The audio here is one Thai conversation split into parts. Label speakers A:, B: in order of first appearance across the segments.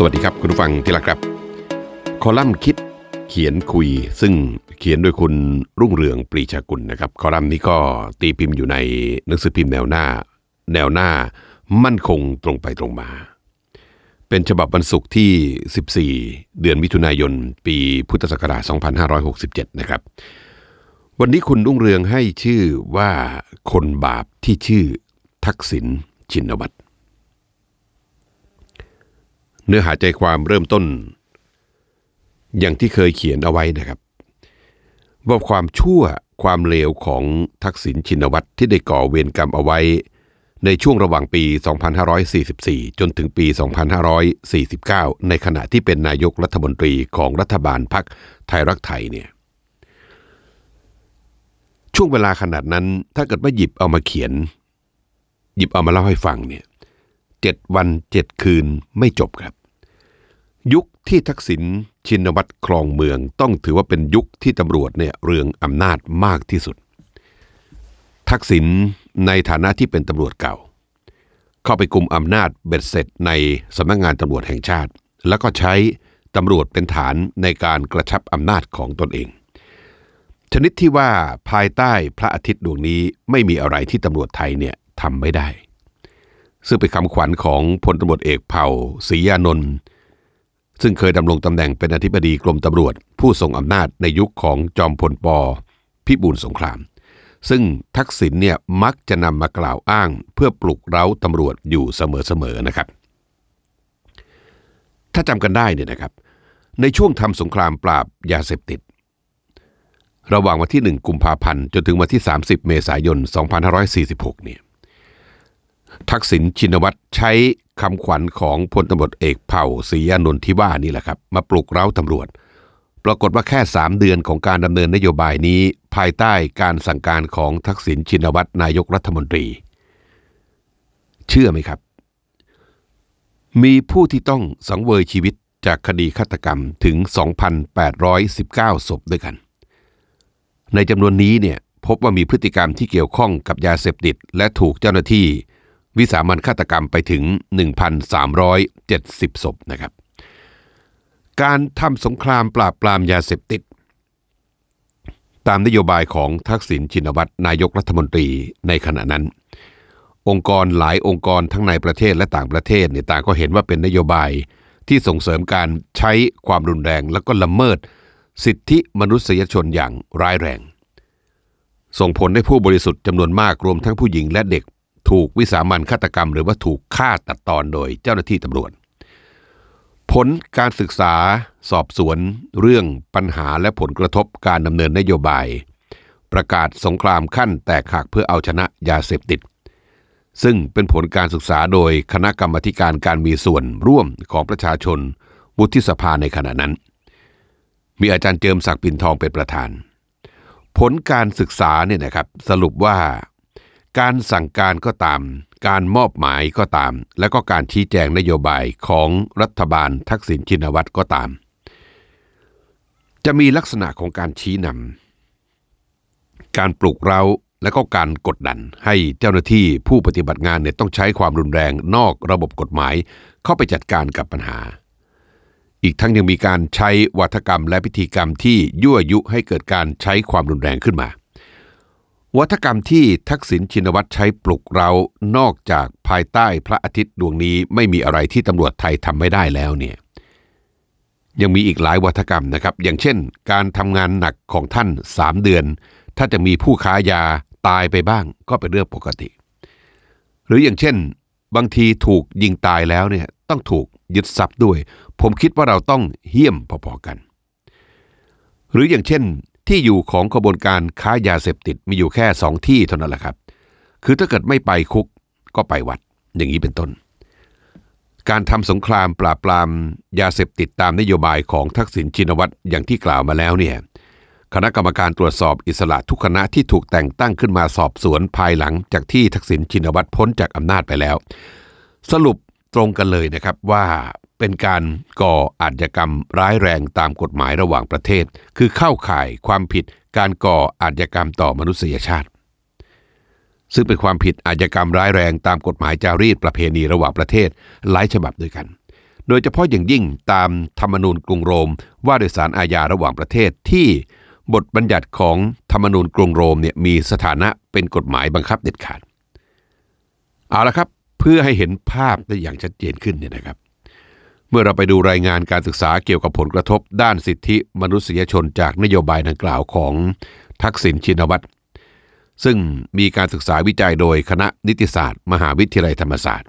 A: สวัสดีครับคุณผู้ฟังที่รักครับ คอลัมน์คิดเขียนคุย ซึ่งเขียนโดยคุณรุ่งเรืองปรีชากุลนะครับ คอลัมน์นี้ก็ตีพิมพ์อยู่ในหนังสือพิมพ์แนวหน้า แนวหน้ามั่นคงตรงไปตรงมา เป็นฉบับวันศุกร์ที่ 14 เดือนมิถุนายน ปีพุทธศักราช 2567 นะครับ วันนี้คุณรุ่งเรืองให้ชื่อว่าคนบาปที่ชื่อทักษิณชินวัตร เนื้อหาใจความเริ่มต้น อย่างที่เคยเขียนเอาไว้นะครับ ว่าความชั่วความเลวของทักษิณชินวัตรที่ได้ก่อเวรกรรมเอาไว้ ในช่วงระหว่างปี 2544 จนถึงปี 2549 ในขณะที่เป็นนายกรัฐมนตรีของรัฐบาลพรรคไทยรักไทยเนี่ยช่วงเวลาขนาดนั้นถ้าเกิดว่าหยิบเอามาเขียน หยิบเอามาเล่าให้ฟังเนี่ยเจ็ดวันเจ็ดคืนไม่จบครับ ยุคที่ทักษิณชินวัตรครองเมืองต้องถือว่าเป็นยุคที่ตำรวจเนี่ยเรืองอำนาจมากที่สุด ทักษิณในฐานะที่เป็นตำรวจเก่า เข้าไปกุมอำนาจเบ็ดเสร็จในสำนักงานตำรวจแห่งชาติ แล้วก็ใช้ตำรวจเป็นฐานในการกระชับอำนาจของตนเอง ชนิดที่ว่าภายใต้พระอาทิตย์ดวงนี้ไม่มีอะไรที่ตำรวจไทยเนี่ยทำไม่ได้ ซึ่งเป็นคำขวัญของพลตำรวจเอกเผ่าศรียานนท์ ซึ่งเคยดำรงตำแหน่งเป็นอธิบดีกรมตำรวจ ผู้ทรงอำนาจในยุคของจอมพลปพิบูลสงคราม ซึ่งทักษิณเนี่ยมักจะนำมากล่าวอ้าง เพื่อปลุกเร้าตำรวจอยู่เสมอๆนะครับ ถ้าจำกันได้เนี่ยนะครับ ในช่วงทำสงครามปราบยาเสพติด ระหว่างวันที่ 1 กุมภาพันธ์จนถึงวันที่ 30 เมษายน 2546 เนี่ยทักษิณชินวัตรใช้ คำขวัญของพลตำรวจเอกเผ่าศรียนนท์ที่ว่านี่แหละครับ มาปลุกเร้าตำรวจ ปรากฏว่าแค่ 3 เดือนของการดำเนินนโยบายนี้ ภายใต้การสั่งการของทักษิณชินวัตรนายกรัฐมนตรี เชื่อไหมครับ มีผู้ที่ต้องสังเวยชีวิตจากคดีฆาตกรรมถึง 2,819 ศพด้วยกัน ในจำนวนนี้เนี่ยพบว่ามีพฤติกรรมที่เกี่ยวข้องกับยาเสพติด และถูกเจ้าหน้าที่ วิสามันฆาตกรรมไปถึง 1,370 ศพนะครับ การทำสงครามปราบปรามยาเสพติด ตามนโยบายของทักษิณชินวัตรนายกรัฐมนตรีในขณะนั้น องค์กรหลายองค์กรทั้งในประเทศและต่างประเทศเนี่ยต่างก็เห็นว่าเป็นนโยบายที่ส่งเสริมการใช้ความรุนแรงแล้วก็ละเมิด สิทธิมนุษยชนอย่างร้ายแรง ส่งผลให้ผู้บริสุทธิ์จำนวนมากรวมทั้งผู้หญิงและเด็ก ถูกวิสามันฆาตกรรม หรือว่าถูกฆ่าตัดตอนโดยเจ้าหน้าที่ตำรวจ ผลการศึกษาสอบสวนเรื่องปัญหาและผลกระทบการดำเนินนโยบาย ประกาศสงครามขั้นแตกหักเพื่อเอาชนะยาเสพติด ซึ่งเป็นผลการศึกษาโดยคณะกรรมการการมีส่วนร่วมของประชาชนวุฒิสภาในขณะนั้น มีอาจารย์เจิมศักดิ์ปินทองเป็นประธาน ผลการศึกษาเนี่ยนะครับสรุปว่า การสั่งการก็ตาม การมอบหมายก็ตาม และก็การชี้แจงนโยบายของรัฐบาลทักษิณชินวัตรก็ตาม จะมีลักษณะของการชี้นำการปลุกเร้าและก็การกดดันให้เจ้าหน้าที่ผู้ปฏิบัติงานเนี่ยต้องใช้ความรุนแรงนอกระบบกฎหมาย เข้าไปจัดการกับปัญหา อีกทั้งยังมีการใช้วัฒกรรมและพิธีกรรมที่ยั่วยุให้เกิดการใช้ความรุนแรงขึ้นมา วัฒกรรมที่ทักษิณชินวัตรใช้ปลุกเรานอกจากภายใต้พระอาทิตย์ดวงนี้ไม่มีอะไรที่ตำรวจไทยทำไม่ได้แล้วเนี่ยยังมีอีกหลายวัฒกรรมนะครับ อย่างเช่น การทำงานหนักของท่าน 3 เดือน ถ้าจะมีผู้ค้ายาตายไปบ้างก็เป็นเรื่องปกติ หรืออย่างเช่น บางทีถูกยิงตายแล้วเนี่ยต้องถูกยึดทรัพย์ด้วย ผมคิดว่าเราต้องเหี้ยมพอๆกัน หรืออย่างเช่น ที่อยู่ของขบวนการค้ายาเสพติดมีอยู่แค่สองที่เท่านั้นแหละครับ คือถ้าเกิดไม่ไปคุกก็ไปวัดอย่างนี้เป็นต้น การทำสงครามปราบปรามยาเสพติดตามนโยบายของทักษิณชินวัตรอย่างที่กล่าวมาแล้วเนี่ยคณะกรรมการตรวจสอบอิสระทุกคณะที่ถูกแต่งตั้งขึ้นมาสอบสวนภายหลังจากที่ทักษิณชินวัตรพ้นจากอำนาจไปแล้ว สรุปตรงกันเลยนะครับว่า เป็นการก่ออาชญากรรมร้ายแรงตามกฎหมายระหว่างประเทศ คือเข้าข่ายความผิดการก่ออาชญากรรมต่อมนุษยชาติ ซึ่งเป็นความผิดอาชญากรรมร้ายแรงตามกฎหมายจารีตประเพณีระหว่างประเทศหลายฉบับด้วยกัน โดยเฉพาะอย่างยิ่งตามธรรมนูญกรุงโรม ว่าโดยสารอาญาระหว่างประเทศที่บทบัญญัติของธรรมนูญกรุงโรมเนี่ยมีสถานะเป็นกฎหมายบังคับเด็ดขาด เอาละครับ เพื่อให้เห็นภาพได้อย่างชัดเจนขึ้นเนี่ยนะครับ เมื่อเราไปดูรายงานการศึกษาเกี่ยวกับผลกระทบด้านสิทธิมนุษยชนจากนโยบายดังกล่าวของทักษิณชินวัตรซึ่งมีการศึกษาวิจัยโดยคณะนิติศาสตร์ มหาวิทยาลัยธรรมศาสตร์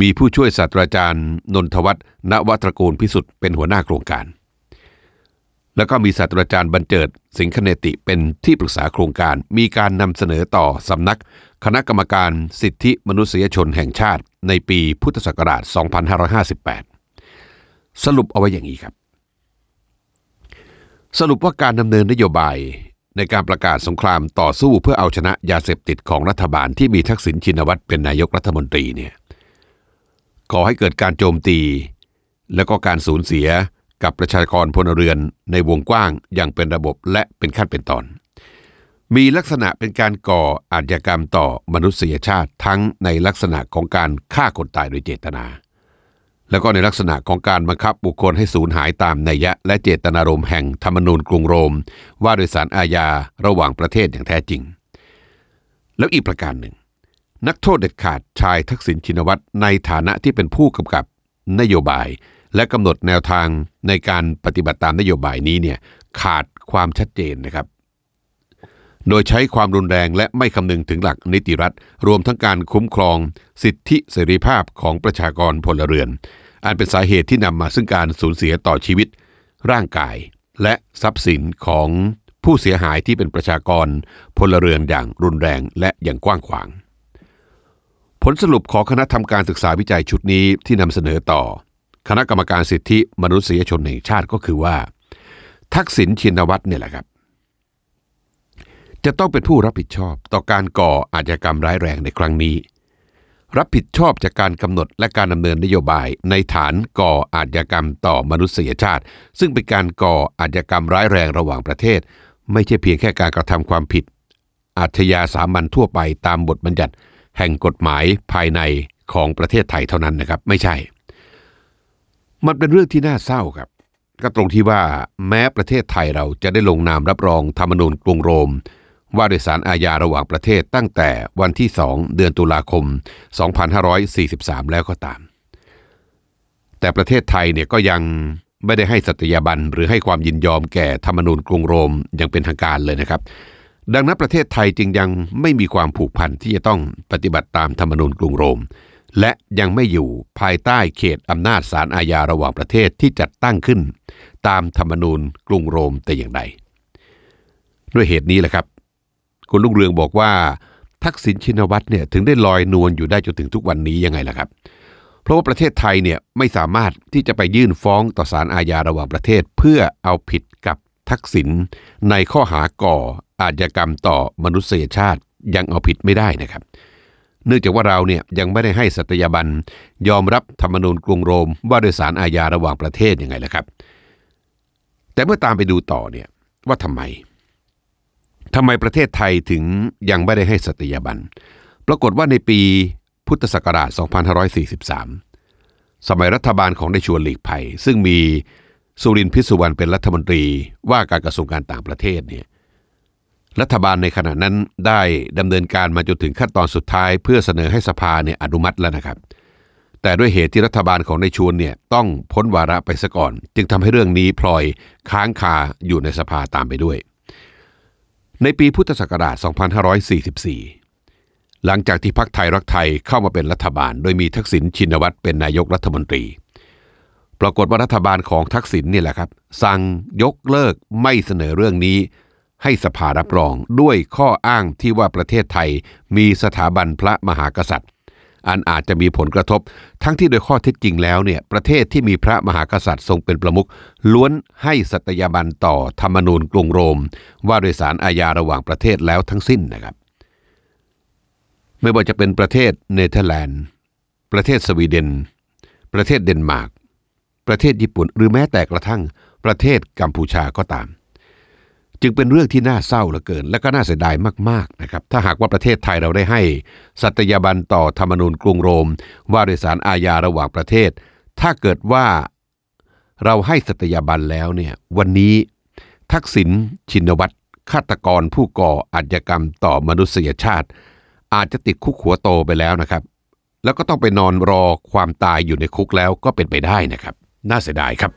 A: มีผู้ช่วยศาสตราจารย์ นนทวัฒน์ณวัตรกูลพิสุทธิ์เป็นหัวหน้าโครงการ แล้วก็มีศาสตราจารย์บรรเจิด สิงคเนติเป็นที่ปรึกษาโครงการ มีการนำเสนอต่อสำนัก คณะกรรมการสิทธิมนุษยชนแห่งชาติในปีพุทธศักราช 2558 สรุปเอาไว้อย่างนี้ครับ สรุปว่าการดำเนินนโยบายในการประกาศสงครามต่อสู้เพื่อเอาชนะยาเสพติดของรัฐบาลที่มีทักษิณชินวัตรเป็นนายกรัฐมนตรีเนี่ยก่อให้เกิดการโจมตี และก็การสูญเสียกับประชากรพลเรือนในวงกว้างอย่างเป็นระบบและเป็นขั้นเป็นตอน มีลักษณะเป็นการก่ออาชญากรรมต่อมนุษยชาติทั้งในลักษณะของการฆ่าคนตายโดยเจตนา แล้วก็ในลักษณะของการบังคับบุคคลให้สูญหายตามนัยยะ และเจตนารมณ์แห่งธรรมนูญกรุงโรม ว่าโดยสารอาญาระหว่างประเทศอย่างแท้จริง แล้วอีกประการหนึ่ง นักโทษเด็ดขาดชายทักษิณชินวัตรในฐานะที่เป็นผู้กำกับนโยบาย และกำหนดแนวทางในการปฏิบัติตามนโยบายนี้เนี่ยขาดความชัดเจนนะครับ โดยใช้ความรุนแรงและไม่คำนึงถึงหลักนิติรัฐ รวมทั้งการคุ้มครอง สิทธิเสรีภาพของประชากรพลเรือน อันเป็นสาเหตุที่นำมาซึ่งการสูญเสียต่อชีวิต ร่างกาย และทรัพย์สินของผู้เสียหายที่เป็นประชากรพลเรือนอย่างรุนแรงและอย่างกว้างขวาง ผลสรุปของคณะทำการศึกษาวิจัยชุดนี้ที่นำเสนอต่อ คณะกรรมการสิทธิมนุษยชนแห่งชาติก็คือว่า ทักษิณชินวัตรเนี่ยแหละครับ จะต้องเป็นผู้รับผิดชอบต่อการก่ออาชญากรรมร้ายแรงในครั้งนี้ รับผิดชอบจากการกำหนดและการดำเนินนโยบายในฐานก่ออาชญากรรมต่อมนุษยชาติ ซึ่งเป็นการก่ออาชญากรรมร้ายแรงระหว่างประเทศ ไม่ใช่เพียงแค่การกระทำความผิด อาชญาสามัญทั่วไปตามบทบัญญัติ แห่งกฎหมายภายในของประเทศไทยเท่านั้นนะครับ ไม่ใช่ มันเป็นเรื่องที่น่าเศร้าครับก็ตรงที่ว่าแม้ประเทศไทยเราจะได้ลงนามรับรองธรรมนูญกรุงโรม ว่าโดยสารอาญาระหว่างประเทศตั้งแต่วันที่ 2 เดือนตุลาคม 2543 แล้วก็ตาม แต่ประเทศไทยเนี่ยก็ยังไม่ได้ให้สัตยาบันหรือให้ความยินยอมแก่ธรรมนูญกรุงโรมอย่างเป็นทางการเลยนะครับ ดังนั้นประเทศไทยจึงยังไม่มีความผูกพันที่จะต้องปฏิบัติตามธรรมนูญกรุงโรม และยังไม่อยู่ภายใต้เขตอำนาจศาลอาญาระหว่างประเทศที่จัดตั้งขึ้น ตามธรรมนูญกรุงโรมแต่อย่างใดด้วยเหตุนี้แหละครับ คุณลุงเรืองบอกว่า ทักษิณชินวัตรเนี่ยถึงได้ลอยนวลอยู่ได้จนถึงทุกวันนี้ยังไงล่ะครับ เพราะว่าประเทศไทยเนี่ยไม่สามารถที่จะไปยื่นฟ้องต่อศาลอาญาระหว่างประเทศ เพื่อเอาผิดกับทักษิณในข้อหาก่ออาชญากรรมต่อมนุษยชาติยังเอาผิดไม่ได้นะครับ เนื่องจากว่าเราเนี่ยยังไม่ได้ให้สัตยาบันยอมรับธรรมนูญกรุงโรม ว่าโดยสารอาญาระหว่างประเทศยังไงล่ะครับ แต่เมื่อตามไปดูต่อเนี่ยว่าทำไม ทำไมประเทศไทยถึงยังไม่ได้ให้สัตยาบัน ปรากฏว่าในปีพุทธศักราช 2543 สมัยรัฐบาลของในชวนหลีกภัย ซึ่งมีสุรินทร์พิสุวรรณเป็นรัฐมนตรีว่าการกระทรวงการต่างประเทศเนี่ยรัฐบาลในขณะนั้นได้ดำเนินการมาจนถึงขั้นตอนสุดท้าย เพื่อเสนอให้สภาเนี่ยอนุมัติแล้วนะครับ แต่ด้วยเหตุที่รัฐบาลของในชวนเนี่ยต้องพ้นวาระไปซะก่อน จึงทำให้เรื่องนี้พลอยค้างคาอยู่ในสภาตามไปด้วย ในปีพุทธศักราช 2544 หลังจากที่พรรคไทยรักไทยเข้ามาเป็นรัฐบาล โดยมีทักษิณชินวัตรเป็นนายกรัฐมนตรี ปรากฏว่ารัฐบาลของทักษิณนี่แหละครับ สั่งยกเลิกไม่เสนอเรื่องนี้ให้สภารับรองด้วยข้ออ้างที่ว่าประเทศไทยมีสถาบันพระมหากษัตริย์ อันอาจจะมีผลกระทบ ทั้งที่โดยข้อเท็จจริงแล้วเนี่ยประเทศที่มีพระมหากษัตริย์ทรงเป็นประมุขล้วนให้สัตยาบันต่อธรรมนูญกรุงโรม ว่าโดยสารอาญาระหว่างประเทศแล้วทั้งสิ้นนะครับ ไม่ว่าจะเป็นประเทศเนเธอร์แลนด์ ประเทศสวีเดน ประเทศเดนมาร์กประเทศญี่ปุ่นหรือแม้แต่กระทั่งประเทศกัมพูชาก็ตาม จึงเป็นเรื่องที่น่าเศร้าเหลือเกิน และก็น่าเสียดายมากๆนะครับถ้าหากว่าประเทศไทยเราได้ให้ สัตยาบันต่อธรรมนูญกรุงโรม ว่าโดยสารอาญาระหว่างประเทศ ถ้าเกิดว่าเราให้สัตยาบันแล้วเนี่ยวันนี้ทักษิณชินวัตรฆาตกรผู้ก่ออาชญากรรมต่อมนุษยชาติ อาจจะติดคุกหัวโตไปแล้วนะครับ แล้วก็ต้องไปนอนรอความตายอยู่ในคุกแล้วก็เป็นไปได้นะครับ น่าเสียดายครับ